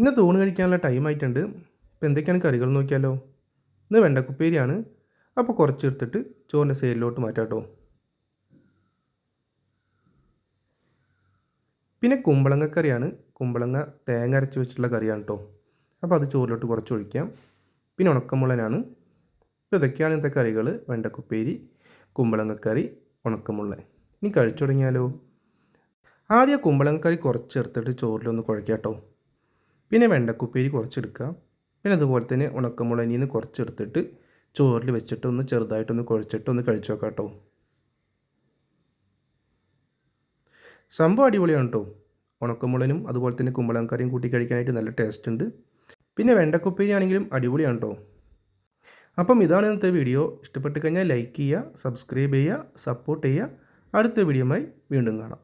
ഇന്നത്തെ ഊണ് കഴിക്കാനുള്ള ടൈം ആയിട്ടുണ്ട്. ഇപ്പം എന്തൊക്കെയാണ് കറികൾ നോക്കിയാലോ? ഇന്ന് വെണ്ടക്കുപ്പേരിയാണ്. അപ്പോൾ കുറച്ച് എടുത്തിട്ട് ചോറിന്റെ സൈഡിലോട്ട് മാറ്റാം കേട്ടോ. പിന്നെ കുമ്പളങ്ങ കറിയാണ്. കുമ്പളങ്ങ തേങ്ങ അരച്ച് വെച്ചിട്ടുള്ള കറിയാണ് കേട്ടോ. അപ്പോൾ അത് ചോറിലോട്ട് കുറച്ച് ഒഴിക്കാം. പിന്നെ ഉണക്കമുള്ളനാണ്. ഇപ്പോൾ ഇതൊക്കെയാണ് ഇന്നത്തെ കറികൾ. വെണ്ടക്കുപ്പേരി കുമ്പളങ്ങക്കറി ഉണക്കമുള്ളൻ ഇനി കഴിച്ചു തുടങ്ങിയാലോ? ആദ്യം കുമ്പളങ്ങക്കറി കുറച്ച് എടുത്തിട്ട് ചോറിലൊന്ന് കുഴക്കാം കേട്ടോ. പിന്നെ വെണ്ടക്കുപ്പേരി കുറച്ചെടുക്കുക. പിന്നെ അതുപോലെ തന്നെ ഉണക്കമുളകിൽ നിന്ന് കുറച്ചെടുത്തിട്ട് ചോറിൽ വെച്ചിട്ട് ഒന്ന് ചെറുതായിട്ടൊന്ന് കുഴച്ചിട്ട് ഒന്ന് കഴിച്ചു നോക്കാം കേട്ടോ. സംഭവം അടിപൊളിയാണ് കേട്ടോ. ഉണക്കമുളനും അതുപോലെ തന്നെ കുമ്പളം കറിയും കൂട്ടി കഴിക്കാനായിട്ട് നല്ല ടേസ്റ്റ് ഉണ്ട്. പിന്നെ വെണ്ടക്കുപ്പേരി ആണെങ്കിലും അടിപൊളിയാണ് കേട്ടോ. അപ്പം ഇതാണ് ഇന്നത്തെ വീഡിയോ ഇഷ്ടപ്പെട്ട് കഴിഞ്ഞാൽ ലൈക്ക് ചെയ്യുക സബ്സ്ക്രൈബ് ചെയ്യുക സപ്പോർട്ട് ചെയ്യുക. അടുത്ത വീഡിയോയുമായി വീണ്ടും കാണാം.